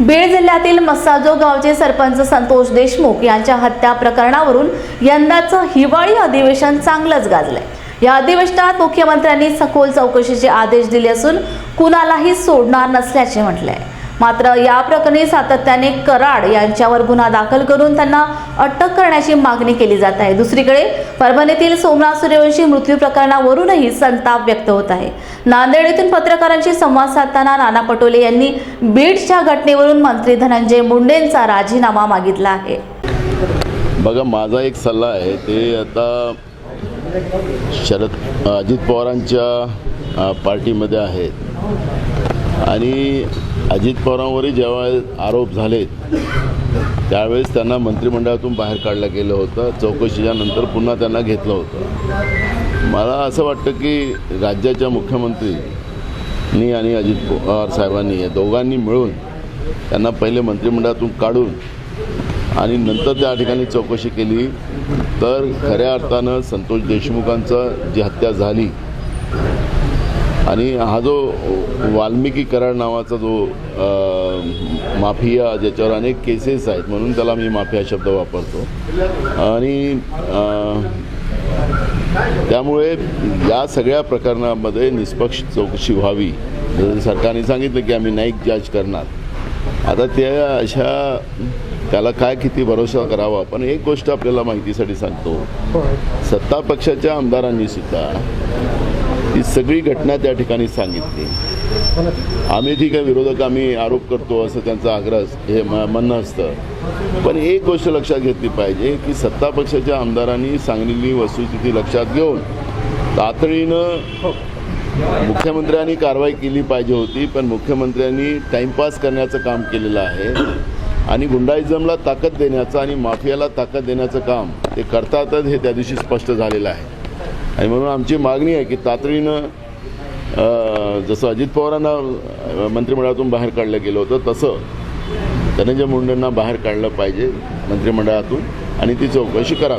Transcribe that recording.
बीड जिल्ह्यातील मस्साजो गावचे सरपंच संतोष देशमुख यांच्या हत्या प्रकरणावरून यंदाचं हिवाळी अधिवेशन चांगलंच गाजलंय. या अधिवेशनात मुख्यमंत्र्यांनी सखोल चौकशीचे आदेश दिले असून कुणालाही सोडणार नसल्याचे म्हटलंय. मात्र या प्रकरणी सातत्याने कराड यांच्यावर गुन्हा दाखल करून त्यांना अटक करण्याची मागणी केली जात आहे. दुसरीकडे परभणीतील सोमनाथ सूर्यवंशी मृत्यू प्रकरणावरूनही संताप व्यक्त होत आहे. नांदेड येथून पत्रकारांशी संवाद साधताना नाना पटोले यांनी बीडच्या घटनेवरून मंत्री धनंजय मुंडेंचा राजीनामा मागितला आहे. बघा माझा एक सल्ला आहे ते आता शरद अजित पवारांच्या पार्टीमध्ये आहेत. आणि अजित पवारांवरही जेव्हा आरोप झालेत त्यावेळेस त्यांना मंत्रिमंडळातून बाहेर काढलं गेलं होतं. चौकशीच्या नंतर पुन्हा त्यांना घेतलं होतं. मला असं वाटतं की राज्याच्या मुख्यमंत्रीनी आणि अजित पवार साहेबांनी या दोघांनी मिळून त्यांना पहिले मंत्रिमंडळातून काढून आणि नंतर त्या ठिकाणी चौकशी केली. तर खऱ्या अर्थानं संतोष देशमुखांचं जी हत्या झाली आणि हा जो वाल्मिकी कराड नावाचा जो माफिया ज्याच्यावर अनेक केसेस आहेत म्हणून त्याला मी माफिया शब्द वापरतो. आणि त्यामुळे या सगळ्या प्रकरणामध्ये निष्पक्ष चौकशी व्हावी. सरकारने सांगितलं की आम्ही नाही जज करणार. आता त्या अशा त्याला काय किती भरोसा करावा? पण एक गोष्ट आपल्याला माहितीसाठी सांगतो. सत्ता पक्षाच्या आमदारांनी सुद्धा ही सगळी घटना त्या ठिकाणी सांगितली. आम्ही ठीक आहे विरोधक आम्ही आरोप करतो असं त्यांचा आग्रह हे म- म्हणणं असतं. पण एक गोष्ट लक्षात घेतली पाहिजे की सत्ता पक्षाच्या आमदारांनी सांगलेली वस्तुस्थिती लक्षात घेऊन तातडीनं मुख्यमंत्र्यांनी कारवाई केली पाहिजे होती पण मुख्यमंत्र्यांनी टाइमपास करण्याचं काम केलेलं आहे आणि गुंडाइजमला ताकद देण्याचं आणि माफियाला ताकद देण्याचं काम ते करतातच हे त्या दिवशी स्पष्ट झालेलं आहे. आणि म्हणून आमची मागणी आहे की तातडीनं जसं अजित पवारांना मंत्रिमंडळातून बाहेर काढलं गेलं होतं तसं धनंजय मुंडेंना बाहेर काढलं पाहिजे मंत्रिमंडळातून आणि ती चौकशी करावी.